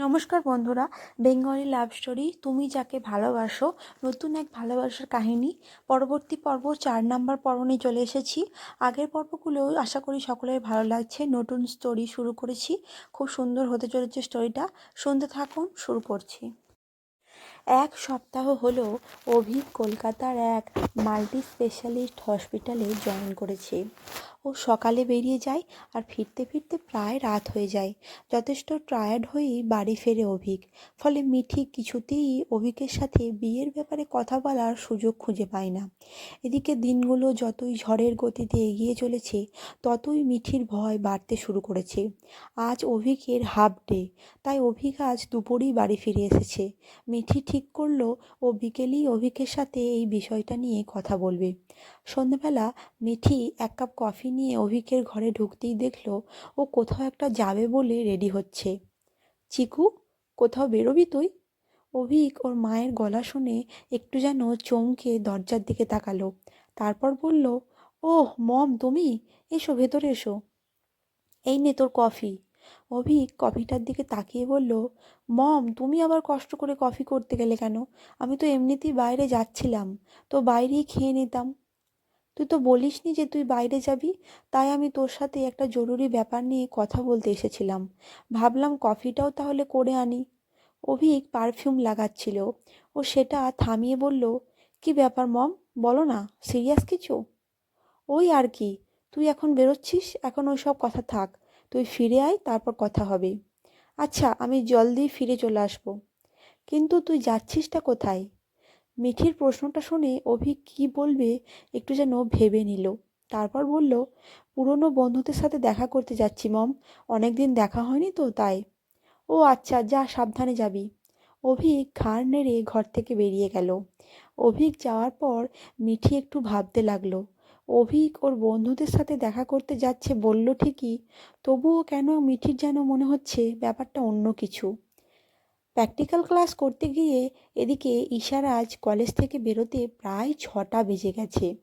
নমস্কার বন্ধুরা, Bengali love story, তুমি যাকে ভালোবাসো, নতুন এক ভালোবাসার কাহিনী। পরবর্তী পর্ব চার নাম্বার পর্ব নিয়ে চলে এসেছি। আগের পর্বগুলো আশা করি সকলের ভালো লাগছে। নতুন স্টোরি শুরু করেছি। খুব সুন্দর হতে চলেছে স্টোরিটা শুনতে থাকুন, শুরু করছি। এক সপ্তাহ হলো অভিক কলকাতার এক মাল্টি স্পেশালিস্ট হসপিটালে জয়েন করেছে। ও সকালে বেরিয়ে যায় আর ফিরতে ফিরতে প্রায় রাত হয়ে যায়। যথেষ্ট টায়ার্ড হয়েই বাড়ি ফেরে অভিক। ফলে মিঠি কিছুতেই অভিকের সাথে বিয়ের ব্যাপারে কথা বলার সুযোগ খুঁজে পায় না। এদিকে দিনগুলো যতই ঝড়ের গতিতে এগিয়ে চলেছে, ততই মিঠির ভয় বাড়তে শুরু করেছে। আজ অভিকের হাফ ডে তাই অভিক আজ দুপুরেই বাড়ি ফিরে এসেছে। মিঠি ঠিক করল ও বিকেলেই অভিকের সাথে এই বিষয়টা নিয়ে কথা বলবে। সন্ধ্যেবেলা মিঠি এক কাপ কফি নিয়ে অভিকের ঘরে ঢুকতেই দেখল ও কোথাও একটা যাবে বলে রেডি হচ্ছে। চিকু, কোথাও বেরোবি তুই? অভিক ওর মায়ের গলা শুনে একটু যেন চমকে দরজার দিকে তাকালো। তারপর বলল, ওহ, মম, তুমি? এসো, ভেতরে এসো। এই নে তোর কফি। অভিক কফিটার দিকে তাকিয়ে বলল, মম, তুমি আবার কষ্ট করে কফি করতে গেলে কেন? আমি তো এমনিতেই বাইরে যাচ্ছিলাম। তো বাইরেই খেয়ে নিতাম। তুই তো বলিসনি যে তুই বাইরে যাবি? তাই আমি তোর সাথে একটা জরুরি ব্যাপার নিয়ে কথা বলতে এসেছিলাম। ভাবলাম কফিটাও তাহলে করে আনি। অভিক পারফিউম লাগাচ্ছিল। ও সেটা থামিয়ে বলল, কি ব্যাপার মম? বলো না সিরিয়াস কিছু? ওই আর কি, তুই এখন বেরোচ্ছিস, এখন ওই সব কথা থাক। তুই ফিরে আয়, তারপর কথা হবে। আচ্ছা আমি জলদি ফিরে চলে আসব। কিন্তু তুই যাচ্ছিসটা কোথায়? মিঠির প্রশ্নটা শুনে অভি কী বলবে একটু যেন ভেবে নিল। তারপর বলল, পুরনো বন্ধুদের সাথে দেখা করতে যাচ্ছি, মম। অনেক দিন দেখা হয়নি তো, তাই। ও আচ্ছা যা, সাবধানে যাবি। অভিক ঘাড় নেড়ে ঘর থেকে বেরিয়ে গেল। অভিক যাওয়ার পর মিঠি একটু ভাবতে লাগল অভিক ওর বন্ধুদের সাথে দেখা করতে যাচ্ছে বলল ঠিকই, তবুও কেন মিঠির যেন মনে হচ্ছে ব্যাপারটা অন্য কিছু? প্র্যাকটিক্যাল ক্লাস করতে গিয়ে এদিকে ঈশারাজ কলেজ থেকে বেরোতে প্রায় ছটা বেজে গেছে।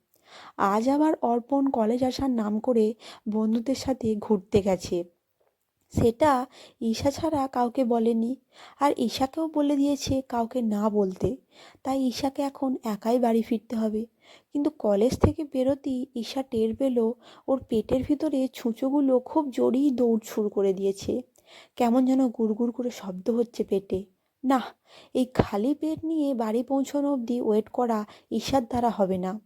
আজ আবার অর্পণ কলেজ আসার নাম করে বন্ধুদের সাথে ঘুরতে গেছে। সেটা ঈশা ছাড়া কাউকে বলেনি আর ঈশাকেও বলে দিয়েছে কাউকে না বলতে। তাই ঈশাকে এখন একাই বাড়ি ফিরতে হবে। কিন্তু কলেজ থেকে বেরোতেই ঈশা টের পেল ওর পেটের ভিতরে ছুঁচোগুলো খুব জোরেই দৌড় শুরু করে দিয়েছে। কেমন যেন গুড়গুড় করে শব্দ হচ্ছে পেটে। না এই খালি পেট নিয়ে বাড়ি পৌঁছানো অবধি ওয়েট করা ঈশার দ্বারা হবে না।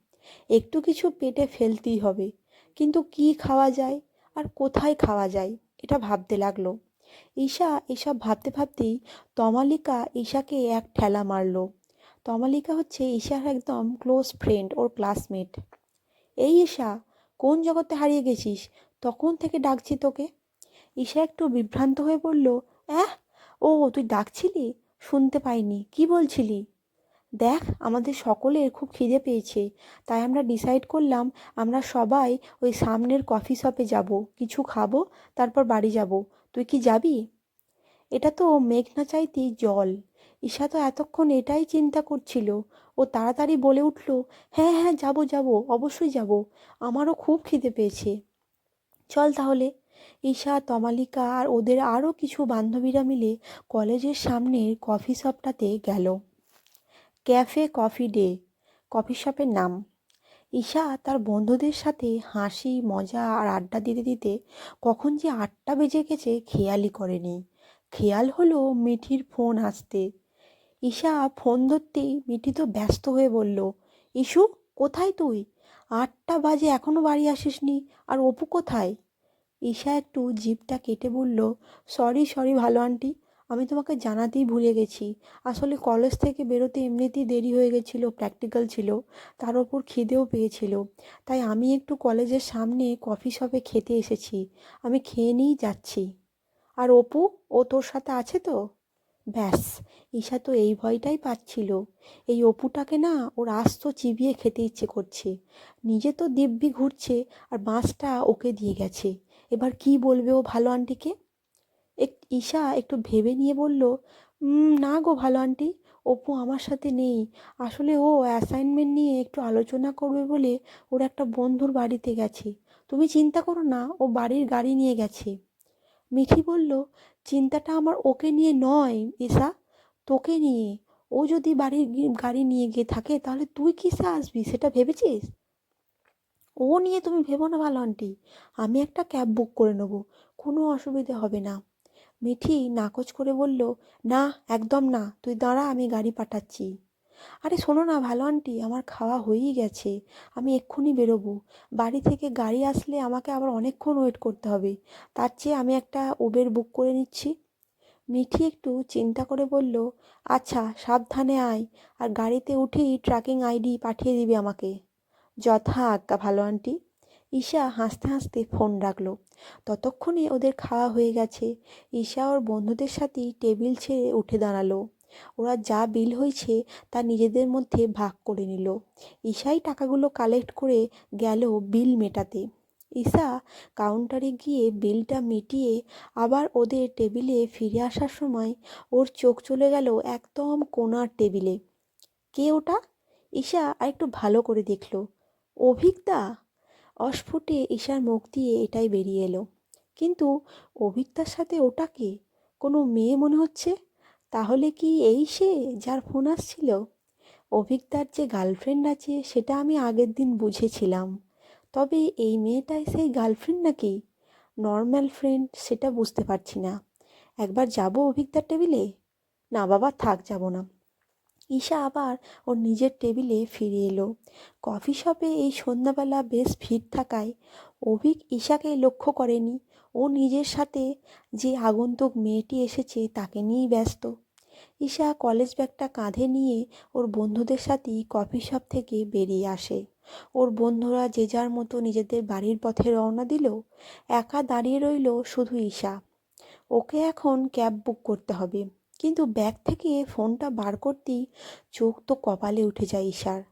একটু কিছু পেটে ফেলতেই হবে। কিন্তু কি খাওয়া যায়? আর কোথায় খাওয়া যায়? এটা ভাবতে লাগল। ঈশা এসব ভাবতে ভাবতেই তমালিকা ঈশাকে এক ঠেলা মারল। তমালিকা হচ্ছে ঈশার একদম ক্লোজ ফ্রেন্ড ওর ক্লাসমেট এই ঈশা, কোন জগতে হারিয়ে গেছিস? তখন থেকে ডাকছি তোকে। ঈশা একটু বিভ্রান্ত হয়ে বলল, অ্যাহ, ও, তুই ডাকছিলি? শুনতে পাইনি। কি বলছিলি? দেখ, আমাদের সকলের খুব খিদে পেয়েছে, তাই আমরা ডিসাইড করলাম আমরা সবাই ওই সামনের কফি শপে যাব, কিছু খাব, তারপর বাড়ি যাব। তুই কি যাবি? এটা তো মেঘ না চাইতেই জল। ঈশা তো এতক্ষণ এটাই চিন্তা করছিল। ও তাড়াতাড়ি বলে উঠল হ্যাঁ হ্যাঁ যাব যাব, অবশ্যই যাব। আমারও খুব খিদে পেয়েছে। চল তাহলে ঈশা, তমালিকা আর ওদের আরও কিছু বান্ধবীরা মিলে কলেজের সামনের কফি শপটাতে গেল। ক্যাফে কফি ডে, কফি শপের নাম। ঈশা তার বন্ধুদের সাথে হাসি, মজা আর আড্ডা দিতে দিতে কখন যে আটটা বেজে গেছে খেয়ালই করেনি। খেয়াল হলো মিঠির ফোন আসতে। ঈশা ফোন ধরতেই মিঠি তো ব্যস্ত হয়ে বলল ইস্যু কোথায় তুই? আটটা বাজে এখনও বাড়ি আসিসনি, আর অপু কোথায়? ঈশা একটু জিপটা কেটে বলল, সরি সরি ভালো আন্টি, আমি তোমাকে জানাতেই ভুলে গেছি। আসলে কলেজ থেকে বেরোতে এমনিতেই দেরি হয়ে গেছিল প্র্যাকটিক্যাল ছিল, তার ওপর খিদেও পেয়েছিল। তাই আমি একটু কলেজের সামনে কফি শপে খেতে এসেছি, আমি খেয়ে নিয়েই যাচ্ছি। আর অপু, ও তোর সাথে আছে তো? ব্যাস, ঈশা তো এই ভয়টাই পাচ্ছিল। এই অপুটাকে না ওর আস্ত চিবিয়ে খেতে ইচ্ছে করছে। নিজে তো দিব্যি ঘুরছে আর বাঁশটা ওকে দিয়ে গেছে। এবার কি বলবে ও ভালো আন্টিকে? এক, ঈশা একটু ভেবে নিয়ে বলল না গো ভালো আন্টি, অপু আমার সাথে নেই। আসলে ও অ্যাসাইনমেন্ট নিয়ে একটু আলোচনা করবে বলে ওর একটা বন্ধুর বাড়িতে গেছে। তুমি চিন্তা করো না, ও বাড়ির গাড়ি নিয়ে গেছে। মিঠি বলল, চিন্তাটা আমার ওকে নিয়ে নয়, ঈশা। তোকে নিয়ে। ও যদি বাড়ির গাড়ি নিয়ে গিয়ে থাকে তাহলে তুই কিসে আসবি, সেটা ভেবেছিস? ও নিয়ে তুমি ভেবো না ভালো আন্টি আমি একটা ক্যাব বুক করে নেব, কোনো অসুবিধে হবে না। মিঠি নাকচ করে বলল, না, একদম না, তুই দাঁড়া, আমি গাড়ি পাঠাচ্ছি। আরে, শোনো না ভালো আন্টি আমার খাওয়া হয়েই গেছে, আমি এক্ষুনি বেরোবো। বাড়ি থেকে গাড়ি আসলে আমাকে আবার অনেকক্ষণ ওয়েট করতে হবে। তার চেয়ে আমি একটা উবের বুক করে নিচ্ছি। মিঠি একটু চিন্তা করে বলল আচ্ছা সাবধানে আয়, আর গাড়িতে উঠেই ট্র্যাকিং আইডি পাঠিয়ে দিবি আমাকে। যথা আজ্ঞা, ভালো আন্টি। ঈশা হাসতে হাসতে ফোন রাখল। ততক্ষণে ওদের খাওয়া হয়ে গেছে। ঈশা ওর বন্ধুদের সাথেই টেবিল ছেড়ে উঠে দাঁড়াল। ওরা যা বিল হয়েছে তা নিজেদের মধ্যে ভাগ করে নিল। ঈশাই টাকাগুলো কালেক্ট করে গেল বিল মেটাতে। ঈশা কাউন্টারে গিয়ে বিলটা মিটিয়ে আবার ওদের টেবিলে ফিরে আসার সময় ওর চোখ চলে গেল একদম কোনার টেবিলে। কে ওটা? ঈশা আরেকটু ভালো করে দেখল। অভিকদা অস্ফুটে ঈশার মুখ দিয়ে এটাই বেরিয়ে এলো। কিন্তু অভিকদার সাথে ওটাকে কোনো মেয়ে মনে হচ্ছে? তাহলে কি এই সে যার ফোন আসছিল? অভিকদার যে গার্লফ্রেন্ড আছে, সেটা আমি আগের দিন বুঝেছিলাম। তবে এই মেয়েটাই সেই গার্লফ্রেন্ড নাকি? নর্মাল ফ্রেন্ড, সেটা বুঝতে পারছি না। একবার যাব অভিকদার টেবিলে? না বাবা, থাক, যাব না। ঈশা আবার ওর নিজের টেবিলে ফিরে এলো। কফি শপে এই সন্ধ্যাবেলা বেশ ভিড় থাকায় অভিক ঈশাকে লক্ষ্য করেনি। ও নিজের সাথে যে আগন্তুক মেয়েটি এসেছে তাকে নিয়েই ব্যস্ত। ঈশা কলেজ ব্যাগটা কাঁধে নিয়ে ওর বন্ধুদের সাথেই কফি শপ থেকে বেরিয়ে আসে। ওর বন্ধুরা যে যার মতো নিজেদের বাড়ির পথে রওনা দিল, একা দাঁড়িয়ে রইল শুধু ঈশা। ওকে এখন ক্যাব বুক করতে হবে। কিন্তু ব্যাগ থেকে ফোনটা বার করতেই চোখ তো কপালে উঠে যায় ঈশার।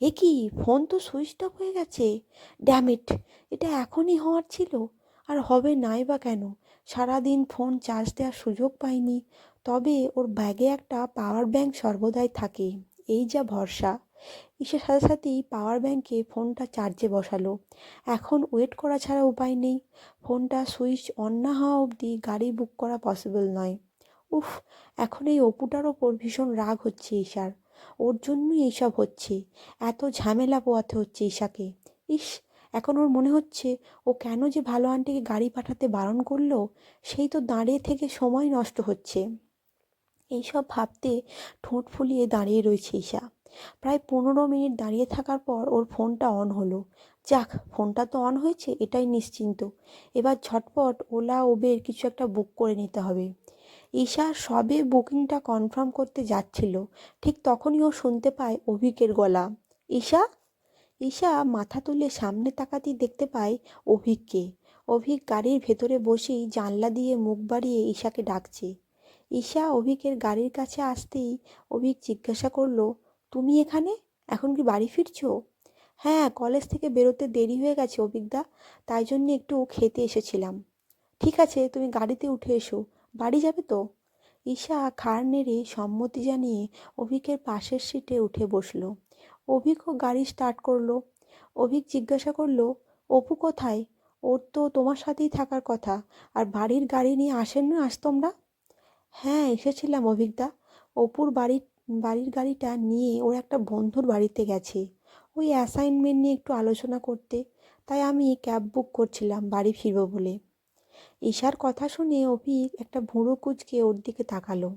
এ কি? ফোন তো সুইচ অফ হয়ে গেছে? ড্যামিট এটা এখনই হওয়ার ছিল? আর হবে নাই বা কেন? সারাদিন ফোন চার্জ দেওয়ার সুযোগ পাইনি। তবে ওর ব্যাগে একটা পাওয়ার ব্যাংক সর্বদাই থাকে। এই যা ভরসা! ঈশার সাথে সাথেই পাওয়ার ব্যাংকে ফোনটা চার্জে বসালো। এখন ওয়েট করা ছাড়া উপায় নেই। ফোনটা সুইচ অন না হওয়া অবধি গাড়ি বুক করা পসিবল নয়। উফ, এখন এই অপুটার ওপর ভীষণ রাগ হচ্ছে ঈশার। ওর জন্যই এইসব হচ্ছে। এত ঝামেলা পোয়াতে হচ্ছে ঈশাকে। ইস, এখন ওর মনে হচ্ছে ও কেন যে ভালো আন্টিকে গাড়ি পাঠাতে বারণ করল, সেই তো দাঁড়িয়ে থেকে সময় নষ্ট হচ্ছে। এইসব ভাবতে ঠোঁট ফুলিয়ে দাঁড়িয়ে রয়েছে ঈশা। প্রায় পনেরো মিনিট দাঁড়িয়ে থাকার পর ওর ফোনটা অন হলো। যাক, ফোনটা তো অন হয়েছে, এটাই নিশ্চিন্ত। এবার ঝটপট ওলা ওবের কিছু একটা বুক করে নিতে হবে। ঈশা সবে বুকিংটা কনফার্ম করতে যাচ্ছিল। ঠিক তখনই ও শুনতে পায় অভিকের গলা। ঈশা? ঈশা মাথা তুলে সামনে তাকাতেই দেখতে পায় অভিককে। অভিক গাড়ির ভেতরে বসেই জানলা দিয়ে মুখ বাড়িয়ে ঈশাকে ডাকছে। ঈশা অভিকের গাড়ির কাছে আসতেই অভিক জিজ্ঞাসা করল, তুমি এখানে? এখন কি বাড়ি ফিরছো? হ্যাঁ কলেজ থেকে বেরোতে দেরি হয়ে গেছে অভিকদা তাই জন্য একটু খেতে এসেছিলাম। ঠিক আছে, তুমি গাড়িতে উঠে এসো। বাড়ি যাবে তো? ঈশা খাড় নেড়ে সম্মতি জানিয়ে অভিকের পাশের সিটে উঠে বসল। অভিকও গাড়ি স্টার্ট করল। অভিক জিজ্ঞাসা করল, অপু কোথায়? ওর তো তোমার সাথেই থাকার কথা। আর বাড়ির গাড়ি নিয়ে আসেন না আজ তোমরা? হ্যাঁ এসেছিলাম অভিকদা অপুর বাড়ির বাড়ির গাড়িটা নিয়ে ওর একটা বন্ধুর বাড়িতে গেছে। ওই অ্যাসাইনমেন্ট নিয়ে একটু আলোচনা করতে। তাই আমি ক্যাব বুক করছিলাম, বাড়ি ফিরবো বলে। ঈশার কথা শুনে অভিক একটা ভুঁড়ো কুচকে ওর দিকে তাকালো।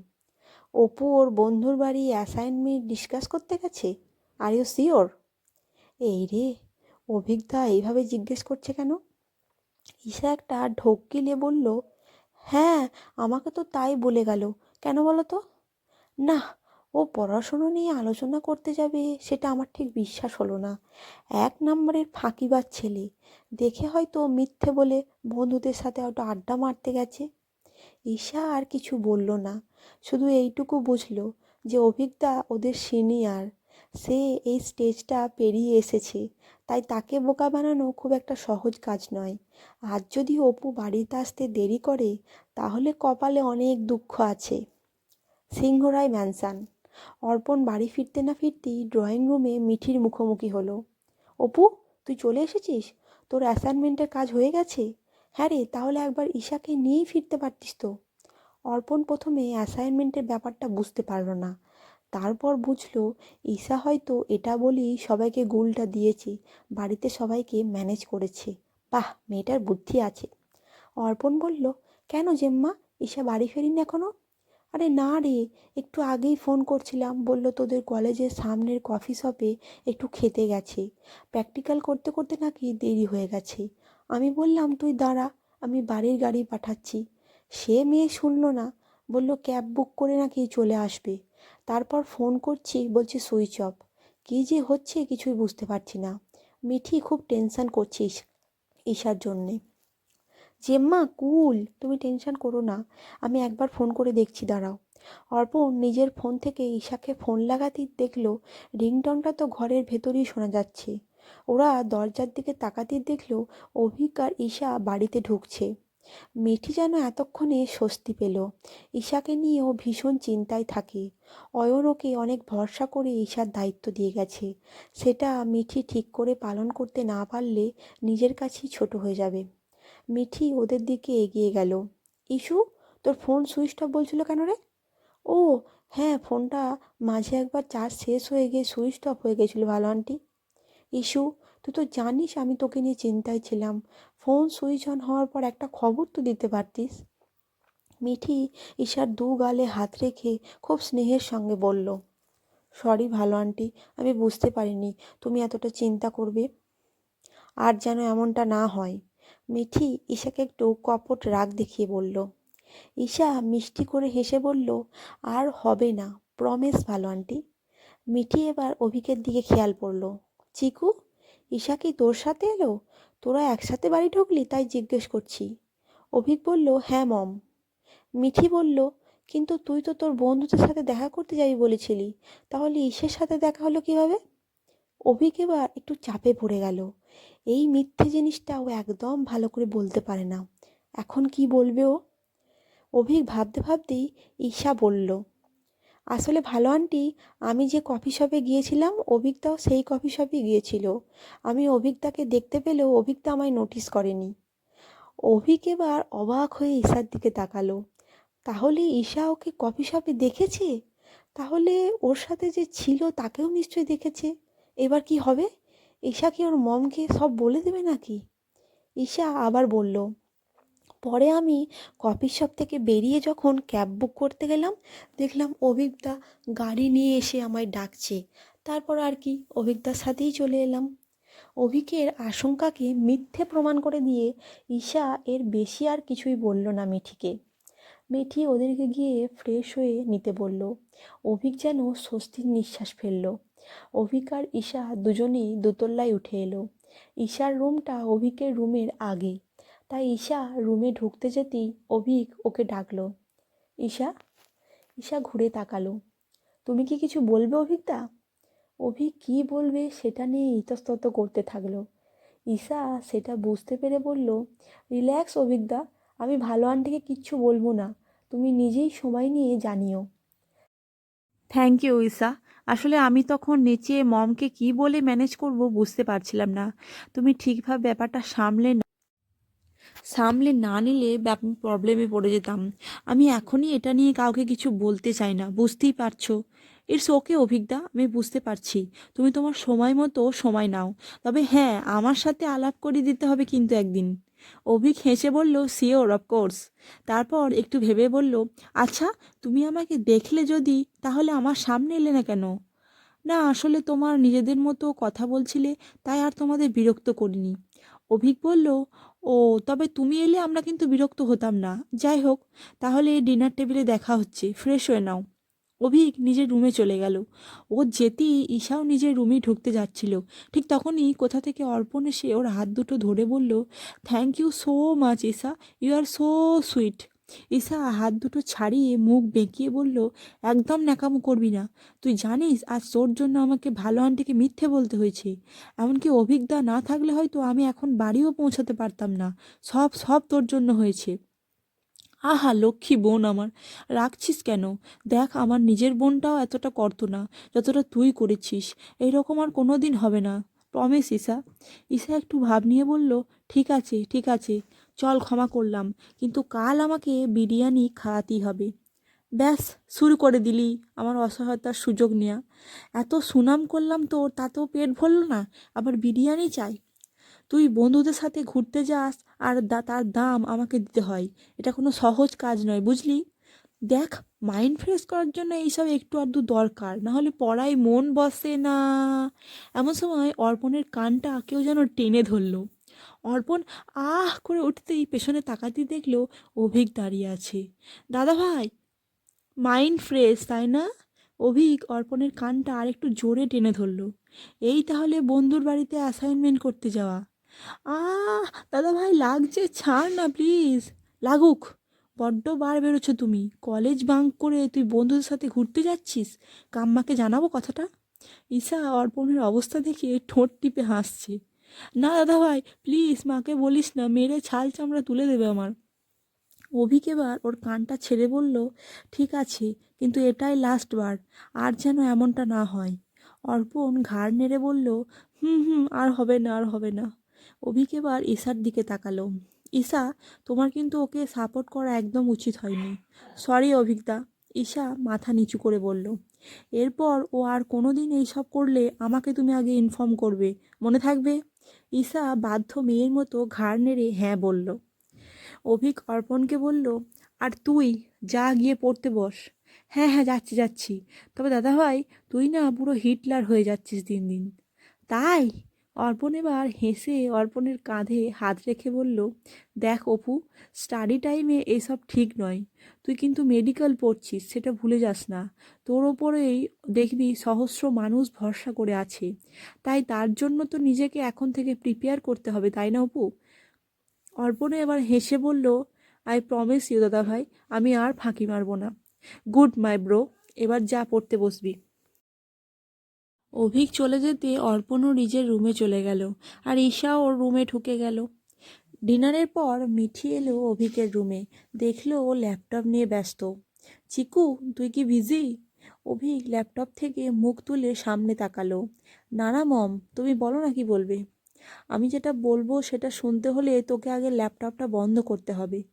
অপু ওর বন্ধুর বাড়ি অ্যাসাইনমেন্ট ডিসকাস করতে গেছে? আর ইউ সিওর এই রে, অভিজ্ঞতা এইভাবে জিজ্ঞেস করছে কেন? ঈশা একটা ঢোক গিলে বলল হ্যাঁ আমাকে তো তাই বলে গেল। কেন বলো তো? না ও পড়াশুনো নিয়ে আলোচনা করতে যাবে, সেটা আমার ঠিক বিশ্বাস হলো না। এক নম্বরের ফাঁকিবাজ ছেলে, দেখে হয়তো মিথ্যে বলে বন্ধুদের সাথে হয়তো আড্ডা মারতে গেছে। ঈশা আর কিছু বলল না, শুধু এইটুকু বুঝলো যে অভিজ্ঞতা ওদের সিনিয়র, সে এই স্টেজটা পেরিয়ে এসেছে, তাই তাকে বোকা বানানো খুব একটা সহজ কাজ নয়। আজ যদি অপু বাড়িতে আসতে দেরি করে, তাহলে কপালে অনেক দুঃখ আছে। সিংহরায় ম্যানসান অর্পণ বাড়ি ফিরতে না ফিরতেই ড্রয়িং রুমে মিঠির মুখোমুখি হলো। অপু, তুই চলে এসেছিস? তোর অ্যাসাইনমেন্টের কাজ হয়ে গেছে? হ্যাঁ রে, তাহলে একবার ঈশাকে নিয়েই ফিরতে পারতিস তো। অর্পণ প্রথমে অ্যাসাইনমেন্টের ব্যাপারটা বুঝতে পারল না। তারপর বুঝলো, ঈশা হয়তো এটা বলেই সবাইকে গুলটা দিয়েছে, বাড়িতে সবাইকে ম্যানেজ করেছে। বাহ, মেয়েটার বুদ্ধি আছে। অর্পণ বলল, কেন জেম্মা? ঈশা বাড়ি ফেরিনি এখনও? আরে না রে, একটু আগেই ফোন করছিলাম, বলল তোদের কলেজের সামনের কফি শপে একটু খেতে গেছে। প্র্যাকটিক্যাল করতে করতে নাকি দেরি হয়ে গেছে। আমি বললাম, তুই দাঁড়া, আমি বাড়ির গাড়ি পাঠাচ্ছি। সে মেয়ে শুনলো না, বলল, ক্যাব বুক করে নাকি চলে আসবে? তারপর ফোন করছি, বলছে, সুইচ অফ। কী যে হচ্ছে কিছুই বুঝতে পারছি না। মিঠি খুব টেনশন করছিস ঈশার জন্যে। জেম্মা কুল, তুমি টেনশন করো না, আমি একবার ফোন করে দেখছি, দাঁড়াও। অর্পণ নিজের ফোন থেকে ঈশাকে ফোন লাগাতেই দেখল, রিংটনটা তো ঘরের ভেতরেই শোনা যাচ্ছে। ওরা দরজার দিকে তাকাতেই দেখল, অভিক আর ঈশা বাড়িতে ঢুকছে। মিঠি যেন এতক্ষণে স্বস্তি পেল। ঈশাকে নিয়েও ভীষণ চিন্তায় থাকে। অয়ন ওকে অনেক ভরসা করে ঈশার দায়িত্ব দিয়ে গেছে। সেটা মিঠি ঠিক করে পালন করতে না পারলে নিজের কাছেই ছোট হয়ে যাবে। মিঠি ওদের দিকে এগিয়ে গেল। ইস্যু তোর ফোন সুইচ অফ বলছিল কেন রে? ও হ্যাঁ ফোনটা মাঝে একবার চার্জ শেষ হয়ে গিয়ে সুইচ অফ হয়ে গেছিল ভালো আন্টি। ইস্যু তুই তো জানিস আমি তোকে নিয়ে চিন্তায় ছিলাম। ফোন সুইচ অন হওয়ার পর একটা খবর তো দিতে পারতিস। মিঠি ঈশার দু গালে হাত রেখে খুব স্নেহের সঙ্গে বলল সরি ভালো আন্টি, আমি বুঝতে পারিনি তুমি এতটা চিন্তা করবে। আর যেন এমনটা না হয়। মিঠি ঈশাকে একটু কপট রাগ দেখিয়ে বলল, ঈশা মিষ্টি করে হেসে বলল, আর হবে না প্রমিস ভালো আন্টি। মিঠি এবার অভিকের দিকে খেয়াল পড়ল চিকু, ঈশা কি তোর সাথে এলো? তোরা একসাথে বাড়ি ঢুকলি, তাই জিজ্ঞেস করছি। অভিক বলল হ্যাঁ মম। মিঠি বলল, কিন্তু তুই তো তোর বন্ধুদের সাথে দেখা করতে যাবি বলেছিলি, তাহলে ঈশের সাথে দেখা হলো কীভাবে? অভিক এবার একটু চাপে পড়ে গেল এই মিথ্যে জিনিসটা ও একদম ভালো করে বলতে পারে না। এখন কি বলবে ও? অভিক ভাবতে ভাবতেই ঈশা বলল, আসলে ভালো আন্টি, আমি যে কফি শপে গিয়েছিলাম অভিকদাও সেই কফি শপে গিয়েছিল। আমি অভিকদাকে দেখতে পেলেও অভিকদা আমায় নোটিস করেনি। অভিক এবার অবাক হয়ে ঈশার দিকে তাকালো, তাহলে ঈশা ওকে কফি শপে দেখেছে? তাহলে ওর সাথে যে ছিল তাকেও নিশ্চয়ই দেখেছে। এবার কি হবে? ঈশা কি ওর মমকে সব বলে দেবে নাকি? ঈশা আবার বলল, পরে আমি কফি শপ থেকে বেরিয়ে যখন ক্যাব বুক করতে গেলাম, দেখলাম অভিকদা গাড়ি নিয়ে এসে আমায় ডাকছে। তারপর আর কি অভিকদার সাথেই চলে এলাম। অভিকের আশঙ্কাকে মিথ্যে প্রমাণ করে দিয়ে ঈশা এর বেশি আর কিছুই বলল না মিঠিকে। মিঠি ওদেরকে গিয়ে ফ্রেশ হয়ে নিতে বলল। অভিক যেন স্বস্তির নিঃশ্বাস ফেলল। অভিক আর ঈশা দুজনেই দোতলায় উঠে এলো। ঈশার রুমটা অভিকের রুমের আগে তাই ঈশা রুমে ঢুকতে যেতেই অভিক ওকে ডাকলো। ঈশা ঈশা ঘুরে তাকালো। তুমি কি কিছু বলবে অভিকদা? অভিক কী বলবে সেটা নিয়ে ইতস্তত করতে থাকল। ঈশা সেটা বুঝতে পেরে বলল, রিল্যাক্স অভিকদা, আমি ভালো আন্টিকে কিচ্ছু বলব না। তুমি নিজেই সময় নিয়ে জানিও। Thank you, Isha. আসলে আমি তখন নেচে মমকে কি বলে ম্যানেজ করব বুঝতে পারছিলাম না। তুমি ঠিকভাবে ব্যাপারটা সামলে না সামলে না নিলে প্রবলেমে পড়ে যেতাম। আমি এখনই এটা নিয়ে কাউকে কিছু বলতে চাই না, বুঝতেই পারছ? ইটস ওকে অভিজ্ঞতা আমি বুঝতে পারছি। তুমি তোমার সময় মতো সময় নাও। তবে হ্যাঁ আমার সাথে আলাপ করে দিতে হবে কিন্তু একদিন। অভিক হেসে বলল সিওর অফকোর্স তারপর একটু ভেবে বলল আচ্ছা তুমি আমাকে দেখলে যদি, তাহলে আমার সামনে এলে না কেন? না, আসলে তোমার নিজেদের মতো কথা বলছিলে, তাই আর তোমাদের বিরক্ত করিনি। অভিক বলল, ও, তবে তুমি এলে আমরা কিন্তু বিরক্ত হতাম না। যাই হোক, তাহলে ডিনার টেবিলে দেখা হচ্ছে। ফ্রেশ হয়ে নাও। অভিক নিজের রুমে চলে গেল। ও যেতেই ঈশাও নিজের রুমে ঢুকতে যাচ্ছিল। ঠিক তখনই কোথা থেকে অর্পণ এসে ওর হাত দুটো ধরে বলল thank you so much Isha you are so sweet Isha হাত দুটো ছাড়িয়ে মুখ বেঁকিয়ে বলল, একদম ন্যাকামো করবি না। তুই জানিস, আজ তোর জন্য আমাকে ভালো আন্টিকে মিথ্যে বলতে হয়েছে। এমনকি অভিজ্ঞতা না থাকলে হয়তো আমি এখন বাড়িও পৌঁছাতে পারতাম না। সব সব তোর জন্য হয়েছে। আহা, লক্ষ্মী বোন আমার, রাখছিস কেন? দেখ, আমার নিজের বোনটাও এতটা করতো না, যতটা তুই করেছিস এইরকম আর কোনো দিন হবে না। প্রমিস ঈশা। ঈশা একটু ভাব নিয়ে বলল, ঠিক আছে ঠিক আছে, চল ক্ষমা করলাম, কিন্তু কাল আমাকে বিরিয়ানি খাওয়াতেই হবে। ব্যাস, শুরু করে দিলি আমার অসহায়তার সুযোগ নেয়া। এত সুনাম করলাম তোর, তাতেও পেট ভরল না? আবার বিরিয়ানি চাই? তুই বন্ধুদের সাথে ঘুরতে যাস আর তার দাম আমাকে দিতে হয়। এটা কোনো সহজ কাজ নয়, বুঝলি? দেখ মাইন্ড ফ্রেশ করার জন্য এইসব একটু আধটু দরকার, না হলে পড়ায় মন বসে না। এমন সময় অর্পণের কানটা কেউ যেন টেনে ধরলো। অর্পণ আহ করে উঠতেই পেছনে তাকাতেই দেখল অভিক দাঁড়িয়ে আছে। দাদা ভাই মাইন্ড ফ্রেশ তাই না? অভিক অর্পণের কানটা আরেকটু জোরে টেনে ধরলো। এই তাহলে বন্ধুর বাড়িতে অ্যাসাইনমেন্ট করতে যাওয়া। আহ, দাদা ভাই, লাগছে, ছাড় না প্লিজ লাগুক, বড্ড বার বেরোচ্ছ তুমি। কলেজ বাঙ্ক করে তুই বন্ধুদের সাথে ঘুরতে যাচ্ছিস? কাম্মাকে জানাব কথাটা? ঈশা, অর্পণের অবস্থা দেখে ঠোঁট টিপে হাসছে। না, দাদা ভাই প্লিজ মাকে বলিস না, মেরে ছাল চামড়া তুলে দেবে আমার। অভিক এবার ওর কানটা ছেড়ে বলল, ঠিক আছে, কিন্তু এটাই লাস্ট বার, আর যেন এমনটা না হয়। অর্পণ ঘাড় নেড়ে বলল, হুম হুম, আর হবে না, আর হবে না। অভিক এবার ঈশার দিকে তাকালো। ঈশা, তোমার কিন্তু ওকে সাপোর্ট করা একদম উচিত হয়নি। সরি অভিকদা ঈশা মাথা নিচু করে বলল। এরপর ও আর কোনো দিন এইসব করলে আমাকে তুমি আগে ইনফর্ম করবে। মনে থাকবে? ঈশা বাধ্য মেয়ের মতো ঘাড় নেড়ে হ্যাঁ বলল। অভিক অর্পণকে বলল, আর তুই যা গিয়ে পড়তে বস। হ্যাঁ হ্যাঁ যাচ্ছি যাচ্ছি। তবে দাদাভাই, তুই না পুরো হিটলার হয়ে যাচ্ছিস দিন দিন। তাই? অর্পণ এবার হেসে অর্পণের কাঁধে হাত রেখে বলল, দেখ অপু স্টাডি টাইমে এসব ঠিক নয়। তুই কিন্তু মেডিকেল পড়ছিস, সেটা ভুলে যাস না। তোর ওপরেই দেখবি সহস্র মানুষ ভরসা করে আছে। তাই তার জন্য তো নিজেকে এখন থেকে প্রিপেয়ার করতে হবে, তাই না অপু? অর্পণে এবার হেসে বলল আই প্রমিস ইউ দাদা ভাই আমি আর ফাঁকি মারবো না। গুড মাই ব্রো এবার যা পড়তে বসবি। অভিক চলে যেতে অর্পণও নিজের রুমে চলে গেল আর ঈশা ওর রুমে ঢুকে গেল। ডিনারের পর মিঠি এলো অভিকের রুমে, দেখল ও ল্যাপটপ নিয়ে ব্যস্ত। চিকু, তুই কি বিজি? অভিক ল্যাপটপ থেকে মুখ তুলে সামনে তাকালো। না না মম, তুমি বলো না কি বলবে? আমি যেটা বলব সেটা শুনতে হলে তোকে আগে ল্যাপটপটা বন্ধ করতে হবে।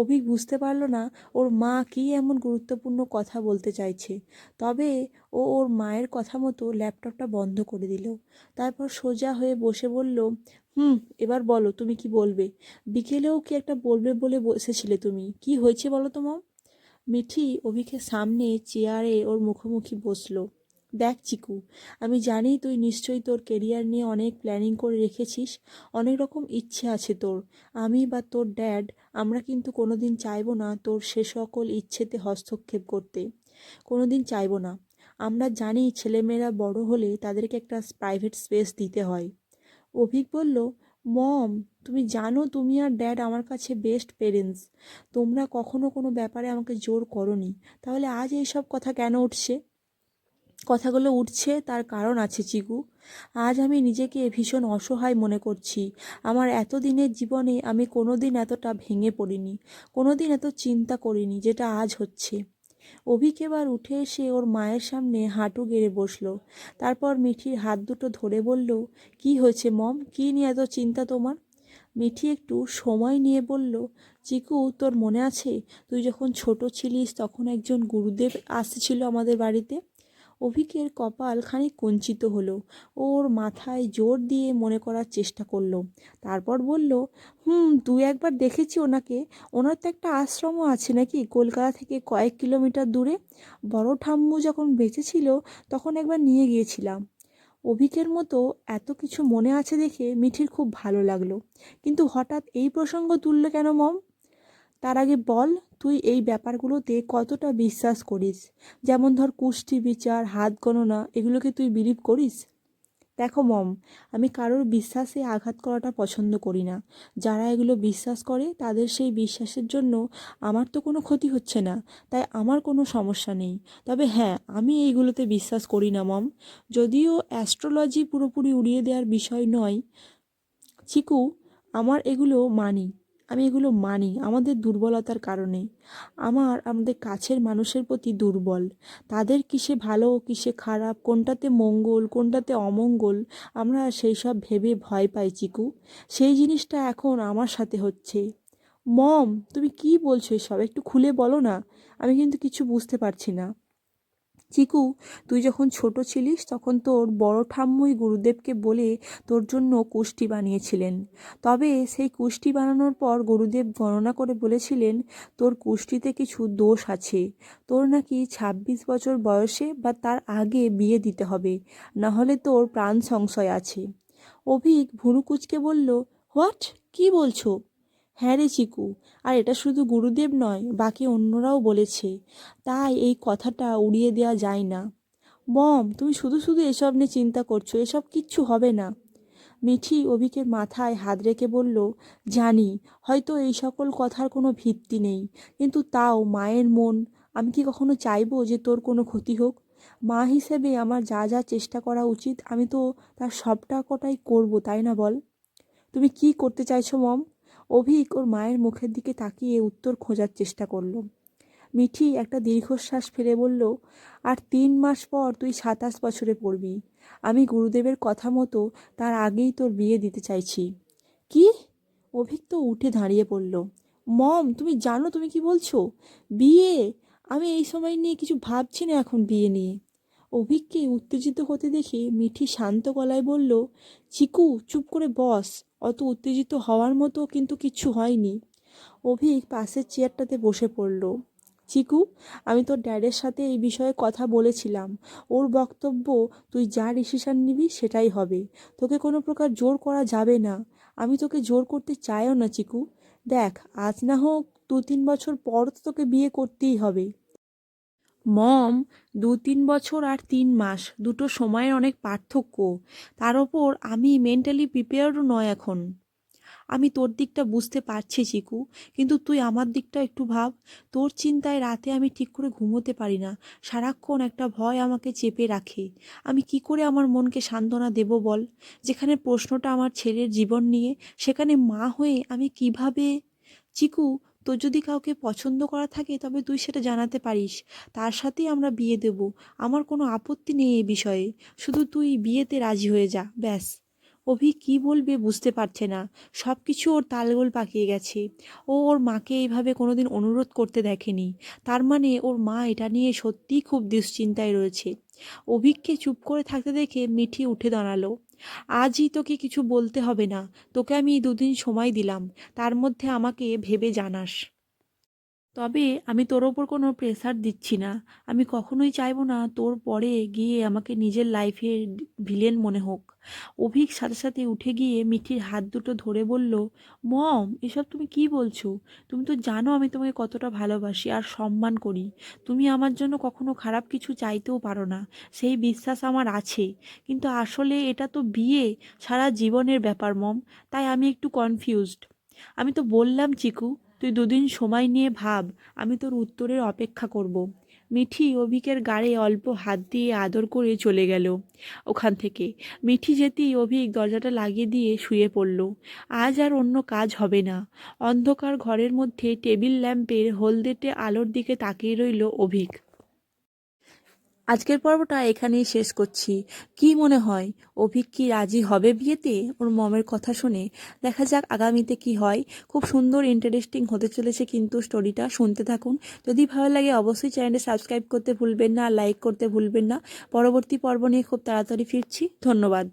অভিক বুঝতে পারল না ওর মা কী এমন গুরুত্বপূর্ণ কথা বলতে চাইছে। তবে ও ওর মায়ের কথা মতো ল্যাপটপটা বন্ধ করে দিল। তারপর সোজা হয়ে বসে বলল, হুম, এবার বলো তুমি কি বলবে? বিকেলেও কি একটা বলবে বলে বসেছিলে তুমি? কি হয়েছে বলো তো মম? মিঠি অভিকে সামনে চেয়ারে ওর মুখোমুখি বসল। দেখ চিকু, আমি জানি তুই নিশ্চয়ই তোর কেরিয়ার নিয়ে অনেক প্ল্যানিং করে রেখেছিস, অনেক রকম ইচ্ছে আছে তোর। আমি বা তোর ড্যাড আমরা কিন্তু কোনোদিন চাইব না তোর সে সকল ইচ্ছেতে হস্তক্ষেপ করতে। কোনোদিন চাইব না। আমরা জানি ছেলেমেয়েরা বড় হলে তাদেরকে একটা প্রাইভেট স্পেস দিতে হয়। অভিক বলল, মম, তুমি জানো তুমি আর ড্যাড আমার কাছে বেস্ট পেরেন্টস তোমরা কখনো কোনো ব্যাপারে আমাকে জোর করনি। তাহলে আজ এইসব কথা কেন উঠছে? কথাগুলো উঠছে, তার কারণ আছে চিকু আজ আমি নিজেকে ভীষণ অসহায় মনে করছি। আমার এতদিনের জীবনে আমি কোনো দিন এতটা ভেঙে পড়িনি কোনো দিন এত চিন্তা করিনি যেটা আজ হচ্ছে। অভিক এবার উঠে এসে ওর মায়ের সামনে হাঁটু গেড়ে বসল। তারপর মিঠির হাত দুটো ধরে বলল, কি হয়েছে মম? কি নিয়ে এত চিন্তা তোমার? মিঠি একটু সময় নিয়ে বলল চিকু তোর মনে আছে? তুই যখন ছোট ছিলিস তখন একজন গুরুদেব আসছিল আমাদের বাড়িতে। অভিকের কপাল খানিক কঞ্চিত হলো। ওর মাথায় জোর দিয়ে মনে করার চেষ্টা করল। তারপর বলল, হুম, তুই একবার দেখেছি ওনাকে। ওনার তো একটা আশ্রমও আছে নাকি কলকাতা থেকে কয়েক কিলোমিটার দূরে। বড় ঠাম্মু যখন বেঁচে ছিল তখন একবার নিয়ে গিয়েছিলাম। অভিকের মতো এত কিছু মনে আছে দেখে মিঠির খুব ভালো লাগল। কিন্তু হঠাৎ এই প্রসঙ্গ তুললো কেন মম? তার আগে বল, তুই এই ব্যাপারগুলোতে কতটা বিশ্বাস করিস? যেমন ধর কুষ্টি বিচার, হাত গণনা, এগুলোকে তুই বিলিভ করিস? দেখো মম, আমি কারোর বিশ্বাসে আঘাত করাটা পছন্দ করি না। যারা এগুলো বিশ্বাস করে, তাদের সেই বিশ্বাসের জন্য আমার তো কোনো ক্ষতি হচ্ছে না, তাই আমার কোনো সমস্যা নেই। তবে হ্যাঁ আমি এইগুলোতে বিশ্বাস করি না মম। যদিও অ্যাস্ট্রোলজি পুরোপুরি উড়িয়ে দেওয়ার বিষয় নয়, চিকু, আমার এগুলো মানি। আমি এগুলো মানি আমাদের দুর্বলতার কারণে। আমার, আমাদের কাছের মানুষের প্রতি দুর্বল। তাদের কিসে ভালো, কিসে খারাপ, কোনটাতে মঙ্গল, কোনটাতে অমঙ্গল, আমরা সেই সব ভেবে ভয় পাই, চিকু। সেই জিনিসটা এখন আমার সাথে হচ্ছে। মম, তুমি কি বলছো এসব? একটু খুলে বলো না। আমি কিন্তু কিছু বুঝতে পারছি না। চিকু তুই যখন ছোট ছিলিস তখন তোর বড় ঠাম্মুই গুরুদেবকে বলে তোর জন্য কুষ্টি বানিয়েছিলেন। তবে সেই কুষ্টি বানানোর পর গুরুদেব গণনা করে বলেছিলেন, তোর কুষ্টিতে কিছু দোষ আছে। তোর নাকি ছাব্বিশ বছর বয়সে বা তার আগে বিয়ে দিতে হবে না হলে তোর প্রাণ সংশয় আছে। অভিক ভুরু কুচকে বলল, হোয়াট? কি বলছো? হ্যাঁ রে চিকু, আর এটা শুধু গুরুদেব নয়, বাকি অন্যরাও বলেছে। তাই এই কথাটা উড়িয়ে দেওয়া যায় না। বম, তুমি শুধু শুধু এসব নিয়ে চিন্তা করছ, এসব কিচ্ছু হবে না। মিঠি অভিকের মাথায় হাত রেখে বলল, জানি, হয়তো এই সকল কথার কোনো ভিত্তি নেই, কিন্তু তাও মায়ের মন, আমি কি কখনো চাইব যে তোর কোনো ক্ষতি হোক? মা হিসেবে আমার যা যা চেষ্টা করা উচিত, আমি তো তার সবটা কটাই করব, তাই না বল? তুমি কি করতে চাইছো মম? অভিক ওর মায়ের মুখের দিকে তাকিয়ে উত্তর খোঁজার চেষ্টা করল। মিঠি একটা দীর্ঘশ্বাস ফেলে বলল, আর তিন মাস পর তুই সাতাশ বছরে পড়বি। আমি গুরুদেবের কথা মতো তার আগেই তোর বিয়ে দিতে চাইছি। কি? অভিক তো উঠে দাঁড়িয়ে পড়ল। মম, তুমি জানো তুমি কি বলছো? বিয়ে? আমি এই সময় নিয়ে কিছু ভাবছি না এখন বিয়ে নিয়ে। অভিককে উত্তেজিত হতে দেখে মিঠি শান্ত গলায় বলল, চিকু, চুপ করে বস। অত উত্তেজিত হওয়ার মতো কিন্তু কিচ্ছু হয়নি। অভিক পাশের চেয়ারটাতে বসে পড়ল। চিকু, আমি তোর ড্যাডের সাথে এই বিষয়ে কথা বলেছিলাম। ওর বক্তব্য তুই যা ডিসিশন নিবি সেটাই হবে। তোকে কোনো প্রকার জোর করা যাবে না। আমি তোকে জোর করতে চাইও না, চিকু। দেখ, আজ না হোক দু তিন বছর পর তো তোকে বিয়ে করতেই হবে। মম দু তিন বছর আর তিন মাস, দুটো সময়ের অনেক পার্থক্য। তার ওপর আমি মেন্টালি প্রিপেয়ারও নয় এখন। আমি তোর দিকটা বুঝতে পারছি, চিকু, কিন্তু তুই আমার দিকটা একটু ভাব। তোর চিন্তায় রাতে আমি ঠিক করে ঘুমোতে পারি না। সারাক্ষণ একটা ভয় আমাকে চেপে রাখে। আমি কি করে আমার মনকে সান্ত্বনা দেব বল? যেখানে প্রশ্নটা আমার ছেলের জীবন নিয়ে, সেখানে মা হয়ে আমি কীভাবে? চিকু তোর যদি কাউকে পছন্দ করা থাকে, তবে তুই সেটা জানাতে পারিস। তার সাথেই আমরা বিয়ে দেব। আমার কোনো আপত্তি নেই এ বিষয়ে। শুধু তুই বিয়েতে রাজি হয়ে যা, ব্যাস। অভি কি বলবে বুঝতে পারছে না। সব কিছু ওর তালগোল পাকিয়ে গেছে। ও ওর মাকে এইভাবে কোনোদিন অনুরোধ করতে দেখেনি। তার মানে ওর মা এটা নিয়ে সত্যিই খুব দুশ্চিন্তায় রয়েছে। অভিককে চুপ করে থাকতে দেখে মিঠি উঠে দাঁড়াল। আজই তোকে কিছু বলতে হবে না। তোকে আমি দুদিন সময় দিলাম। তার মধ্যে আমাকে ভেবে জানাস। তবে আমি তোর ওপর কোনো প্রেসার দিচ্ছি না। আমি কখনোই চাইব না তোর পরে গিয়ে আমাকে নিজের লাইফের ভিলেন মনে হোক। অভিক সাথে সাথে উঠে গিয়ে মিঠির হাত দুটো ধরে বলল, মম, এসব তুমি কি বলছো? তুমি তো জানো আমি তোমাকে কতটা ভালোবাসি আর সম্মান করি। তুমি আমার জন্য কখনো খারাপ কিছু চাইতেও পারো না। সেই বিশ্বাস আমার আছে। কিন্তু আসলে এটা তো বিয়ে, সারা জীবনের ব্যাপার, মম। তাই আমি একটু কনফিউজড আমি তো বললাম, চিকু তুই দুদিন সময় নিয়ে ভাব, আমি তোর উত্তরের অপেক্ষা করব। মিঠি অভিকের গাড়ে অল্প হাত দিয়ে আদর করে চলে গেল। ওখান থেকে মিঠি যেতেই অভিক দরজাটা লাগিয়ে দিয়ে শুয়ে পড়ল। আজ আর অন্য কাজ হবে না। অন্ধকার ঘরের মধ্যে টেবিল ল্যাম্পের হলদেটে আলোর দিকে তাকিয়ে রইল অভিক। আজকের পর্বটা এখানেই শেষ করছি। কি মনে হয়? অভিক কি রাজি হবে বিয়েতে? ওর মমের কথা শুনে দেখা যাক আগামীতে কি হয়। খুব সুন্দর ইন্টারেস্টিং হতে চলেছে কিন্তু স্টোরিটা শুনতে থাকুন। যদি ভালো লাগে অবশ্যই চ্যানেলটা সাবস্ক্রাইব করতে ভুলবেন না লাইক করতে ভুলবেন না। পরবর্তী পর্ব নিয়ে খুব তাড়াতাড়ি ফিরছি। ধন্যবাদ।